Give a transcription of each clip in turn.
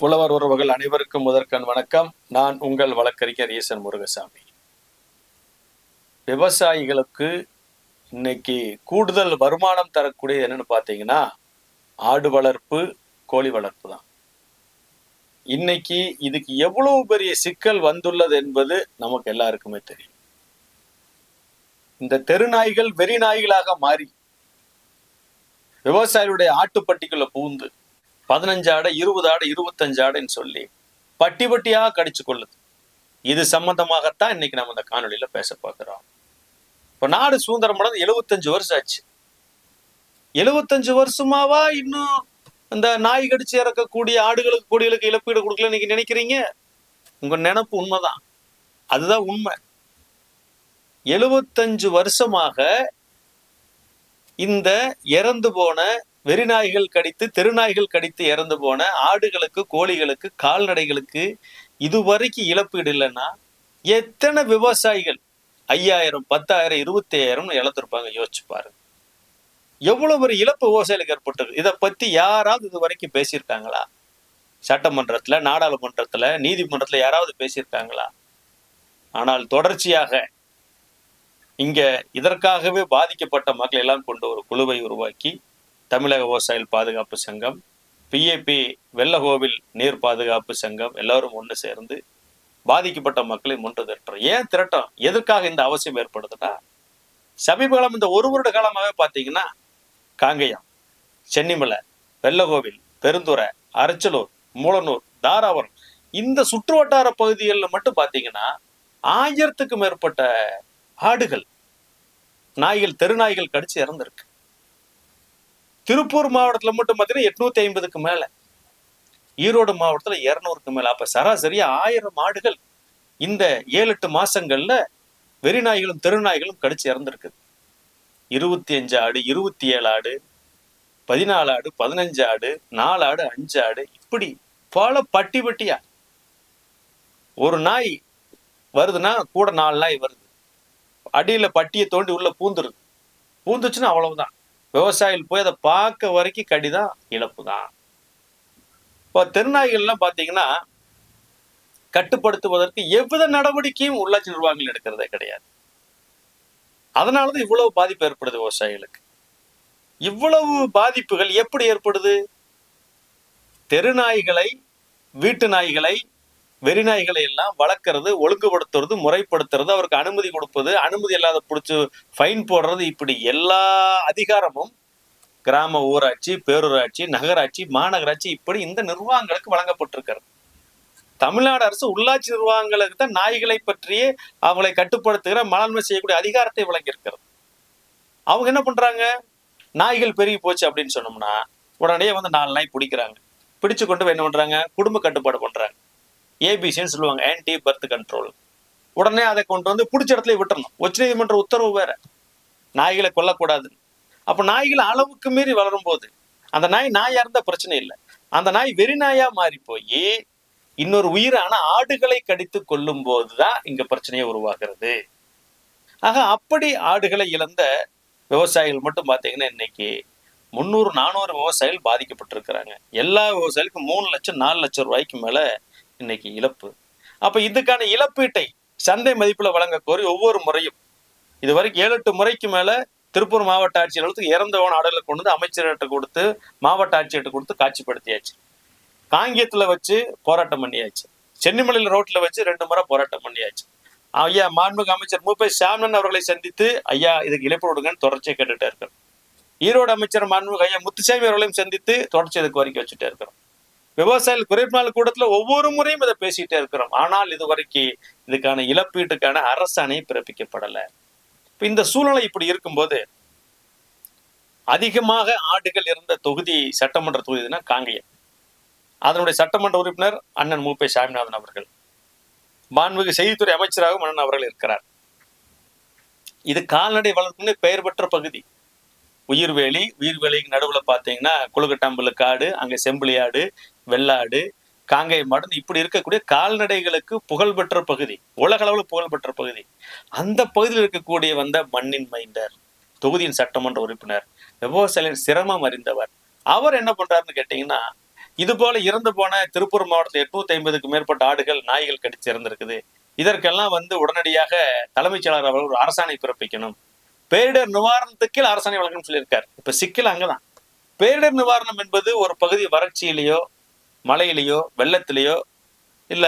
புலவர் உறவுகள் அனைவருக்கும் முதற்கண் வணக்கம். நான் உங்கள் வழக்கறிஞர் ஈசன் முருகசாமி. விவசாயிகளுக்கு இன்னைக்கு கூடுதல் வருமானம் தரக்கூடிய என்னன்னு பார்த்தீங்கன்னா ஆடு வளர்ப்பு கோழி வளர்ப்பு தான். இன்னைக்கு இதுக்கு எவ்வளவு பெரிய சிக்கல் வந்துள்ளது என்பது நமக்கு எல்லாருக்குமே தெரியும். இந்த தெருநாய்கள் வெறி நாய்களாக மாறி விவசாயிகளுடைய ஆட்டுப்பட்டிக்குள்ள பூந்து பதினஞ்சு ஆடை இருபது ஆடை இருபத்தஞ்சு ஆடைன்னு சொல்லி பட்டி பட்டியாக கடிச்சு கொள்ளுது. இது சம்பந்தமாகத்தான் இன்னைக்கு நம்ம இந்த காணொலியில பேச பார்க்கிறோம். இப்ப நாடு சுதந்திரம் அடைந்து எழுபத்தஞ்சு வருஷம் ஆச்சு. எழுபத்தஞ்சு வருஷமாவா இன்னும் இந்த நாய் கடிச்சு இறக்கக்கூடிய ஆடுகளுக்கு கொடிகளுக்கு இழப்பீடு கொடுக்கல நீங்க நினைக்கிறீங்க? உங்க நினப்பு உண்மைதான். அதுதான் உண்மை. எழுபத்தஞ்சு வருஷமாக இந்த இறந்து போன வெறிநாய்கள் கடித்து தெருநாய்கள் கடித்து இறந்து போன ஆடுகளுக்கு கோழிகளுக்கு கால்நடைகளுக்கு இதுவரைக்கும் இழப்பீடு இல்லைன்னா எத்தனை விவசாயிகள் ஐயாயிரம் பத்தாயிரம் இருபத்தி ஐயாயிரம் இழந்திருப்பாங்க. யோசிச்சு பாருங்க. எவ்வளவு ஒரு இழப்பு விவசாயிகளுக்கு ஏற்பட்டது. இதை பத்தி யாராவது இது வரைக்கும் பேசியிருக்காங்களா? சட்டமன்றத்துல நாடாளுமன்றத்துல நீதிமன்றத்துல யாராவது பேசியிருக்காங்களா? ஆனால் தொடர்ச்சியாக இங்க இதற்காகவே பாதிக்கப்பட்ட மக்கள் எல்லாம் கொண்டு ஒரு குழுவை உருவாக்கி தமிழக விவசாயிகள் பாதுகாப்பு சங்கம் பிஏபி வெள்ளகோவில் நீர் பாதுகாப்பு சங்கம் எல்லாரும் ஒன்று சேர்ந்து பாதிக்கப்பட்ட மக்களை முன்று திரட்டுறோம். ஏன் திரட்டம்? எதற்காக இந்த அவசியம் ஏற்படுதுன்னா சமீப காலம் இந்த ஒரு வருட காலமாகவே பார்த்தீங்கன்னா காங்கயம் சென்னிமலை வெள்ளகோவில் பெருந்துறை அரச்சலூர் மூலனூர் தாராபுரம் இந்த சுற்று வட்டார பகுதிகளில் மட்டும் பார்த்தீங்கன்னா ஆயிரத்துக்கும் மேற்பட்ட ஆடுகள் நாய்கள் தெருநாய்கள் கடிச்சு இறந்துருக்கு. திருப்பூர் மாவட்டத்துல மட்டும் பார்த்தீங்கன்னா எட்நூத்தி ஐம்பதுக்கு மேல. ஈரோடு மாவட்டத்துல இரநூறுக்கு மேல. அப்ப சராசரியாக ஆயிரம் ஆடுகள் இந்த ஏழு எட்டு மாசங்கள்ல வெறிநாய்களும் தெருநாய்களும் கடிச்சு இறந்துருக்குது இருபத்தி அஞ்சு ஆடு இருபத்தி ஏழு ஆடு பதினாலு ஆடு பதினஞ்சு ஆடு நாலு ஆடு அஞ்சு ஆடு இப்படி பல பட்டி பட்டியா. ஒரு நாய் வருதுன்னா கூட நாலு நாய் வருது. அடியில பட்டியை தோண்டி உள்ள பூந்துருது. பூந்துச்சுன்னா அவ்வளவுதான். விவசாயிகள் போய் அதை பார்க்க வரைக்கும் கடிதான் இழப்பு தான் இப்போ திருநாய்கள்லாம் பார்த்தீங்கன்னா கட்டுப்படுத்துவதற்கு எவ்வித நடவடிக்கையும் உள்ளாட்சி நிர்வாகங்கள் எடுக்கிறதே கிடையாது. அதனால தான் இவ்வளவு பாதிப்பு ஏற்படுது விவசாயிகளுக்கு. இவ்வளவு பாதிப்புகள் எப்படி ஏற்படுது? தெருநாய்களை வீட்டு நாய்களை வெறிநாய்களை எல்லாம் வளர்க்கறது ஒழுங்குபடுத்துறது முறைப்படுத்துறது அவருக்கு அனுமதி கொடுப்பது அனுமதி இல்லாத பிடிச்சி ஃபைன் போடுறது இப்படி எல்லா அதிகாரமும் கிராம ஊராட்சி பேரூராட்சி நகராட்சி மாநகராட்சி இப்படி இந்த நிர்வாகங்களுக்கு வழங்கப்பட்டிருக்கிறது. தமிழ்நாடு அரசு உள்ளாட்சி நிர்வாகங்களுக்கு தான் நாய்களை பற்றியே அவங்களை கட்டுப்படுத்துகிற மலன்மை செய்யக்கூடிய அதிகாரத்தை வழங்கியிருக்கிறது. அவங்க என்ன பண்றாங்க? நாய்கள் பெருகி போச்சு அப்படின்னு சொன்னோம்னா உடனே வந்து நாலு நாய் பிடிக்கிறாங்க. பிடிச்சு கொண்டு போய் என்ன பண்றாங்க? குடும்ப கட்டுப்பாடு பண்றாங்க. ஏபிசின்னு சொல்லுவாங்க ஆன்டி பர்த் கண்ட்ரோல் உடனே அதை கொண்டு வந்து பிடிச்ச இடத்துல விட்டுறணும். உச்சநீதிமன்ற உத்தரவு வேற. நாய்களை கொல்லக்கூடாது. அப்ப நாய்கள் அளவுக்கு மீறி வளரும் போது அந்த நாய் நாயா இருந்தா பிரச்சனை இல்லை. அந்த நாய் வெறி நாயா மாறி போய் இன்னொரு உயிரான ஆடுகளை கடித்து கொள்ளும் போதுதான் இங்க பிரச்சனையே உருவாகிறது. ஆக அப்படி ஆடுகளை இழந்த விவசாயிகள் மட்டும் பார்த்தீங்கன்னா இன்னைக்கு முந்நூறு நானூறு விவசாயிகள் பாதிக்கப்பட்டிருக்கிறாங்க. எல்லா விவசாயிகளுக்கும் மூணு லட்சம் நாலு லட்சம் ரூபாய்க்கு மேல இன்னைக்கு இழப்பு. அப்ப இதுக்கான இழப்பீட்டை சந்தை மதிப்புல வழங்க கோரி ஒவ்வொரு முறையும் இது வரைக்கும் ஏழு எட்டு முறைக்கு மேல திருப்பூர் மாவட்ட ஆட்சியர்களுக்கு இறந்தவன் ஆடலை கொண்டு வந்து அமைச்சர்கிட்ட கொடுத்து மாவட்ட ஆட்சியர்கிட்ட கொடுத்து காட்சிப்படுத்தியாச்சு. காங்கியத்துல வச்சு போராட்டம் பண்ணியாச்சு. சென்னிமலையில் ரோட்ல வச்சு ரெண்டு முறை போராட்டம் பண்ணியாச்சு. ஐயா மாண்புமிகு அமைச்சர் மூப்பை சாமன் அவர்களை சந்தித்து ஐயா இதுக்கு இழப்பு கொடுங்கன்னு தொடர்ச்சியை கேட்டுட்டே இருக்கிறோம். ஈரோடு அமைச்சர் மாண்புமிகு ஐயா முத்துசாமி அவர்களையும் சந்தித்து தொடர்ச்சி இதுக்கு வரைக்கும் வச்சுட்டே இருக்கிறோம். விவசாயிகள் குறைப்பு நாள் கூட்டத்துல ஒவ்வொரு முறையும் இதை பேசிட்டே இருக்கிறோம். ஆனால் இது வரைக்கும் இதுக்கான இழப்பீட்டுக்கான அரசாணை பிறப்பிக்கப்படலை. இப்ப இந்த சூழ்நிலை இப்படி இருக்கும்போது அதிகமாக ஆடுகள் இருந்த தொகுதி சட்டமன்ற தொகுதினா காங்கேயம். அதனுடைய சட்டமன்ற உறுப்பினர் அண்ணன் மூப்பை சாமிநாதன் அவர்கள். மாண்புமிகு செய்தித்துறை அமைச்சராகவும் அண்ணன் அவர்கள் இருக்கிறார். இது கால்நடை வளர்ப்புன்னு பெயர் பெற்ற பகுதி. உயிர்வேலி உயிர்வேலிக்கு நடுவில் பார்த்தீங்கன்னா குளுக்கட்டாம்புல காடு அங்கே செம்பிளியாடு வெள்ளாடு காங்கை மாடு இப்படி இருக்கக்கூடிய கால்நடைகளுக்கு புகழ்பெற்ற பகுதி உலக அளவில் புகழ்பெற்ற பகுதி. அந்த பகுதியில் இருக்கக்கூடிய வந்த மண்ணின் மைந்தர் தொகுதியின் சட்டமன்ற உறுப்பினர் விவசாயிகளின் சிரமம் அறிந்தவர் அவர் என்ன பண்றாருன்னு கேட்டீங்கன்னா இது போல இறந்து போன திருப்பூர் மாவட்டத்தில் எட்நூத்தி ஐம்பதுக்கு மேற்பட்ட ஆடுகள் நாய்கள் கடிச்சு இறந்திருக்குது. இதற்கெல்லாம் வந்து உடனடியாக தலைமைச் செயலாளர் அவர்கள் ஒரு அரசாணை பிறப்பிக்கணும். பேரிடர் நிவாரணத்துக்கு அரசாணை வழங்கணும்னு சொல்லியிருக்காரு. இப்ப சிக்கல் அங்கதான். பேரிடர் நிவாரணம் என்பது ஒரு பகுதி வறட்சியிலேயோ மழையிலேயோ வெள்ளத்திலேயோ இல்ல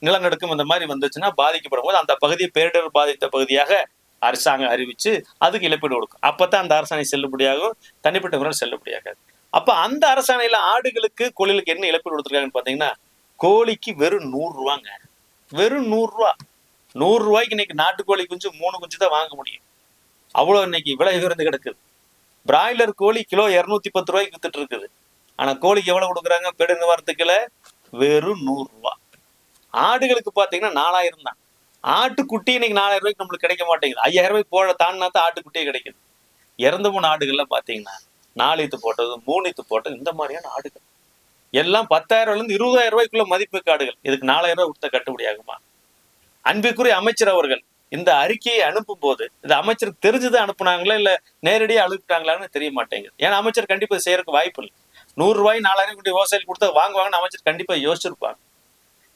நிலநடுக்கம் இந்த மாதிரி வந்துச்சுன்னா பாதிக்கப்படும் போது அந்த பகுதியை பேரிடர் பாதித்த பகுதியாக அரசாங்கம் அறிவிச்சு அதுக்கு இழப்பீடு கொடுக்கும். அப்பதான் அந்த அரசாணை செல்லுபடியாகும் தனிப்பட்ட முறையில் செல்லுபடியாகாது. அப்ப அந்த அரசாணையில ஆடுகளுக்கு கோழிகளுக்கு என்ன இழப்பீடு கொடுத்துருக்காங்கன்னு பாத்தீங்கன்னா கோழிக்கு வெறும் நூறு ரூபாங்க. வெறும் நூறு ரூபா. நூறு ரூபாய்க்கு இன்னைக்கு நாட்டுக்கோழி குஞ்சு மூணு குஞ்சு தான் வாங்க முடியும். அவ்வளோ இன்னைக்கு விலை உயர்ந்து கிடக்குது பிராய்லர் கோழி கிலோ இருநூத்தி பத்து ரூபாய்க்கு வித்துட்டு இருக்குது. ஆனா கோழிக்கு எவ்வளவு கொடுக்குறாங்க? பெடு நிவாரணத்துக்குல வெறும் நூறுரூவா ஆடுகளுக்கு பார்த்தீங்கன்னா நாலாயிரம் தான். ஆட்டுக்குட்டி இன்னைக்கு நாலாயிரம் ரூபாய்க்கு நம்மளுக்கு கிடைக்க மாட்டேங்குது. ஐயாயிரம் ரூபாய் போட தாண்டினா தான் ஆட்டுக்குட்டியே கிடைக்குது. இறந்து போன ஆடுகள்லாம் பார்த்தீங்கன்னா நாலு இத்து போட்டது மூணு இத்து போட்டது இந்த மாதிரியான ஆடுகள். எல்லாம் பத்தாயிரம்லேருந்து இருந்து இருபதாயிரம் ரூபாய்க்குள்ள மதிப்பு காடுகள் இதுக்கு நாலாயிரம் ரூபாய் கொடுத்த கட்டுப்படி ஆகுமா? அன்பிற்குரிய அமைச்சர் அவர்கள் இந்த அறிக்கையை அனுப்பும் போது இந்த அமைச்சருக்கு தெரிஞ்சுதான் அனுப்புனாங்களா இல்ல நேரடியாக அனுப்பிட்டாங்களான்னு தெரிய மாட்டேங்குது. ஏன்னா அமைச்சர் கண்டிப்பா செய்யறதுக்கு வாய்ப்பு இல்லை. நூறு ரூபாய் நாலாயிரம் கோடி விவசாயிகள் கொடுத்தா வாங்குவாங்கன்னு அமைச்சர் கண்டிப்பா யோசிச்சிருப்பாங்க.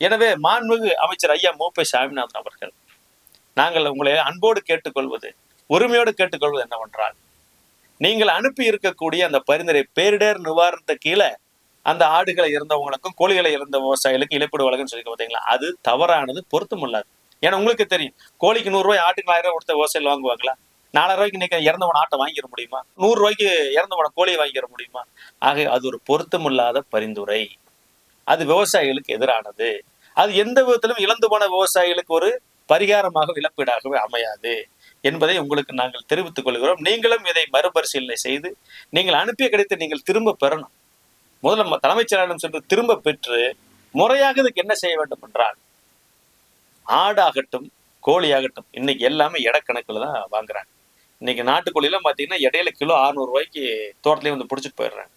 எனவே மாண்புமிகு அமைச்சர் ஐயா மூப்பை சாமிநாதன் அவர்கள் நாங்கள் உங்களை அன்போடு கேட்டுக்கொள்வது உரிமையோடு கேட்டுக்கொள்வது என்னவென்றால் நீங்கள் அனுப்பி இருக்கக்கூடிய அந்த பரிந்துரை பேரிடர் நிவாரணத்தை கீழே அந்த ஆடுகளை இறந்தவங்களுக்கும் கோழிகளை இறந்த விவசாயிகளுக்கு இழப்பீடு வழங்குன்னு சொல்லி பார்த்தீங்களா அது தவறானது பொருத்தமில்லாது ஏன்னா உங்களுக்கு தெரியும் கோழிக்கு நூறு ரூபாய் ஆட்டுக்கு ஆயிரம் ரூபாய் கொடுத்த விவசாயிகள் வாங்குவாங்களா? நாலாயிரம் ரூபாய்க்கு இன்னைக்கு இறந்தவன ஆட்டை வாங்கிட முடியுமா? நூறு ரூபாய்க்கு இறந்தவன கோழியை வாங்கிட முடியுமா? ஆக அது ஒரு பொருத்தமில்லாத பரிந்துரை. அது விவசாயிகளுக்கு எதிரானது. அது எந்த விதத்திலும் இழந்து போன விவசாயிகளுக்கு ஒரு பரிகாரமாக இழப்பீடாகவே அமையாது என்பதை உங்களுக்கு நாங்கள் தெரிவித்துக் கொள்கிறோம். நீங்களும் இதை மறுபரிசீலனை செய்து நீங்கள் அனுப்பிய கிடைத்து நீங்கள் திரும்ப பெறணும். முதல்ல தலைமைச் செயலாளரிடம் சென்று திரும்ப பெற்று முறையாக இதுக்கு என்ன செய்ய வேண்டும் என்றால் ஆடாகட்டும் கோழியாகட்டும் இன்னைக்கு எல்லாமே இடக்கணக்கில் தான் வாங்குறாங்க. இன்னைக்கு நாட்டுக்கோழிலாம் பார்த்தீங்கன்னா இடையில கிலோ அறுநூறு ரூபாய்க்கு தோட்டத்துலேயே வந்து பிடிச்சிட்டு போயிடுறாங்க.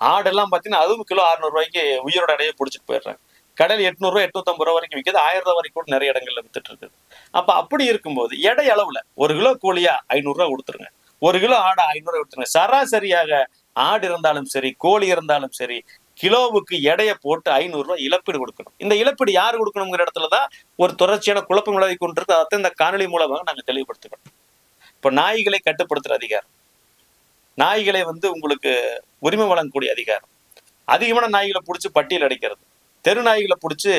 ஆடெல்லாம் பார்த்தீங்கன்னா அதுவும் கிலோ அறுநூறுவாய்க்கு உயிரோட இடையே பிடிச்சிட்டு போயிடுறாங்க. கடல் எட்நூறுவா எட்நூத்தம்பது ரூபா வரைக்கும் விற்கிது ஆயிரம் ரூபா வரைக்கும் கூட நிறைய இடங்கள்ல வித்துட்டு இருக்குது. அப்ப அப்படி இருக்கும்போது எடை அளவுல ஒரு கிலோ கோழியா ஐநூறு கொடுத்துருங்க. ஒரு கிலோ ஆடை ஐநூறு ரூபாய் கொடுத்துருங்க. சராசரியாக ஆடு இருந்தாலும் சரி கோழி இருந்தாலும் சரி கிலோவுக்கு எடையை போட்டு ஐநூறு இழப்பீடு கொடுக்கணும். இந்த இழப்பீடு யார் கொடுக்கணுங்கிற இடத்துல தான் ஒரு தொடர்ச்சியான குழப்பம் நிலவி கொண்டிருக்கு. அதை இந்த காணொலி மூலமாக நாங்கள் தெளிவுபடுத்துகிறோம் இப்போ நாய்களை கட்டுப்படுத்துற அதிகாரம். நாய்களை வந்து உங்களுக்கு உரிமை வழங்கக்கூடிய அதிகாரம். அதிகமான நாய்களை பிடிச்சி பட்டியல் அடைக்கிறது. தெரு நாய்களை பிடிச்சி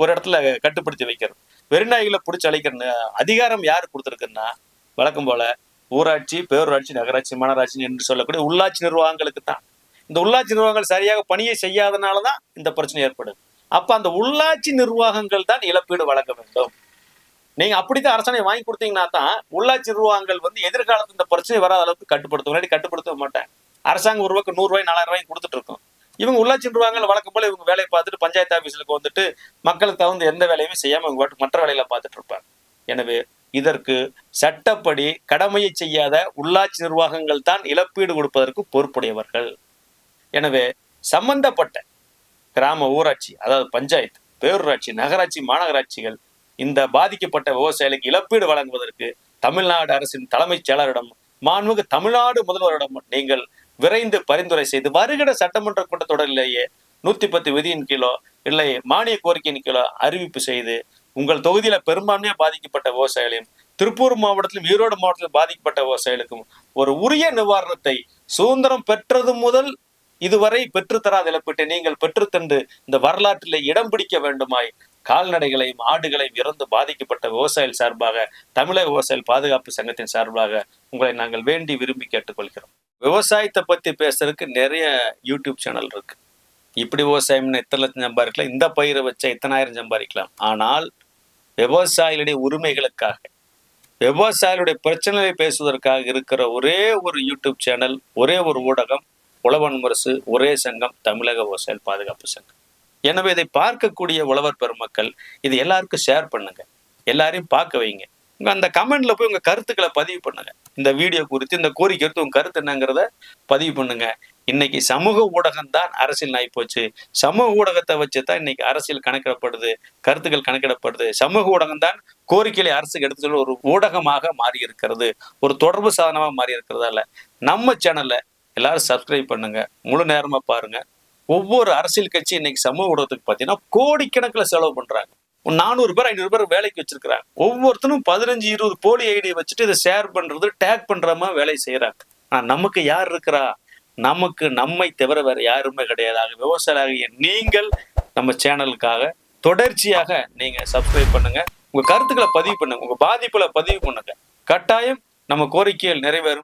ஒரு இடத்துல கட்டுப்படுத்தி வைக்கிறது. வெறுநாய்களை பிடிச்சி அழைக்கிற அதிகாரம் யார் கொடுத்துருக்குன்னா வழக்கம் போல ஊராட்சி பேரூராட்சி நகராட்சி மாநகராட்சி என்று சொல்லக்கூடிய உள்ளாட்சி நிர்வாகங்களுக்கு தான் இந்த உள்ளாட்சி நிர்வாகங்கள் சரியாக பணியை செய்யாதனால தான் இந்த பிரச்சனை ஏற்படும் அப்ப அந்த உள்ளாட்சி நிர்வாகங்கள் தான் இழப்பீடு வழங்க வேண்டும். நீங்க அப்படித்தான் அரசாணை வாங்கி கொடுத்தீங்கன்னா தான் உள்ளாட்சி நிர்வாகங்கள் வந்து எதிர்காலத்து இந்த பிரச்சனை வராத அளவுக்கு கட்டுப்படுத்தும். முன்னாடி கட்டுப்படுத்த மாட்டேன். அரசாங்கம் ஒரு ரூபாய்க்கு நூறு ரூபாய் நாலாயிரம் ரூபாய் கொடுத்துட்டு இருக்கும். இவங்க உள்ளாட்சி நிர்வாகங்கள் வழக்கம் போல இவங்க வேலையை பார்த்துட்டு பஞ்சாயத்து ஆபீஸ்க்கு வந்துட்டு மக்களுக்கு தகுந்த எந்த வேலையுமே செய்யாம இவங்க மற்ற வேலையில பார்த்துட்டு இருப்பாங்க. எனவே இதற்கு சட்டப்படி கடமையை செய்யாத உள்ளாட்சி நிர்வாகங்கள் தான் இழப்பீடு கொடுப்பதற்கு பொறுப்புடையவர்கள். எனவே சம்பந்தப்பட்ட கிராம ஊராட்சி அதாவது பஞ்சாயத்து பேரூராட்சி நகராட்சி மாநகராட்சிகள் இந்த பாதிக்கப்பட்ட விவசாயிகளுக்கு இழப்பீடு வழங்குவதற்கு தமிழ்நாடு அரசின் தலைமைச் செயலரிடம் மாண்புமிகு தமிழ்நாடு முதல்வரிடம் நீங்கள் விரைந்து பரிந்துரை செய்து வருகிற சட்டமன்ற கூட்டத்தொடரிலேயே நூத்தி பத்து விதியின் கீழோ இல்லை மானிய கோரிக்கையின் கீழோ அறிவிப்பு செய்து உங்கள் தொகுதியில பெரும்பான்மையா பாதிக்கப்பட்ட விவசாயிகளையும் திருப்பூர் மாவட்டத்திலும் ஈரோடு மாவட்டத்திலும் பாதிக்கப்பட்ட விவசாயிகளுக்கும் ஒரு உரிய நிவாரணத்தை சுதந்திரம் பெற்றது முதல் இதுவரை பெற்றுத்தராத இழப்பீட்டை நீங்கள் பெற்றுத்தந்து இந்த வரலாற்றில் இடம் பிடிக்க வேண்டுமாய் கால்நடைகளையும் ஆடுகளையும் இறந்து பாதிக்கப்பட்ட விவசாயிகள் சார்பாக தமிழக விவசாயிகள் பாதுகாப்பு சங்கத்தின் சார்பாக உங்களை நாங்கள் வேண்டி விரும்பி கேட்டுக்கொள்கிறோம். விவசாயத்தை பற்றி பேசுறதுக்கு நிறைய யூடியூப் சேனல் இருக்கு. இப்படி விவசாயம்னு இத்தனை லட்சம் சம்பாதிக்கலாம் இந்த பயிரை வச்சா இத்தனாயிரம் சம்பாதிக்கலாம். ஆனால் விவசாயிகளுடைய உரிமைகளுக்காக விவசாயிகளுடைய பிரச்சனைகளை பேசுவதற்காக இருக்கிற ஒரே ஒரு யூடியூப் சேனல் ஒரே ஒரு ஊடகம் உழவன் முரசு ஒரே சங்கம் தமிழக விவசாயிகள் பாதுகாப்பு சங்கம். எனவே இதை பார்க்கக்கூடிய உழவர் பெருமக்கள் இது எல்லாருக்கும் ஷேர் பண்ணுங்க. எல்லாரையும் பார்க்க வைங்க. உங்க அந்த கமெண்ட்ல போய் உங்க கருத்துக்களை பதிவு பண்ணுங்க. இந்த வீடியோ குறித்து இந்த கோரிக்கை குறித்து உங்க கருத்து என்னங்கிறத பதிவு பண்ணுங்க. இன்னைக்கு சமூக ஊடகம் தான் அரசியல் ஆகிப்போச்சு சமூக ஊடகத்தை வச்சு தான் இன்னைக்கு அரசியல் கணக்கிடப்படுது கருத்துக்கள் கணக்கிடப்படுது. சமூக ஊடகம் தான் கோரிக்கைகளை அரசுக்கு எடுத்து ஒரு ஊடகமாக மாறி இருக்கிறது ஒரு தொடர்பு சாதனமாக மாறி இருக்கிறதால நம்ம சேனல்ல எல்லாரும் சப்ஸ்கிரைப் பண்ணுங்க. முழு நேரமா பாருங்க. ஒவ்வொரு அரசியல் கட்சி இன்னைக்கு சமூக ஊடகத்துக்கு பார்த்தீங்கன்னா கோடிக்கணக்கில் செலவு பண்றாங்க. ஒரு நானூறு பேர் ஐநூறு பேர் வேலைக்கு வச்சிருக்கிறாங்க. ஒவ்வொருத்தரும் பதினஞ்சு இருபது போலி ஐடியை வச்சுட்டு இதை ஷேர் பண்றது டேக் பண்ற மாதிரி வேலை செய்யறாங்க. ஆனா நமக்கு யார் இருக்கிறா? நமக்கு நம்மை தவிர வேற யாருமே கிடையாது. ஆக விவசாயியாகிய நீங்கள் நம்ம சேனலுக்காக தொடர்ச்சியாக நீங்க சப்ஸ்கிரைப் பண்ணுங்க. உங்க கருத்துக்களை பதிவு பண்ணுங்க. உங்க பாதிப்புல பதிவு பண்ணுங்க. கட்டாயம் நம்ம கோரிக்கைகள் நிறைவேறும்.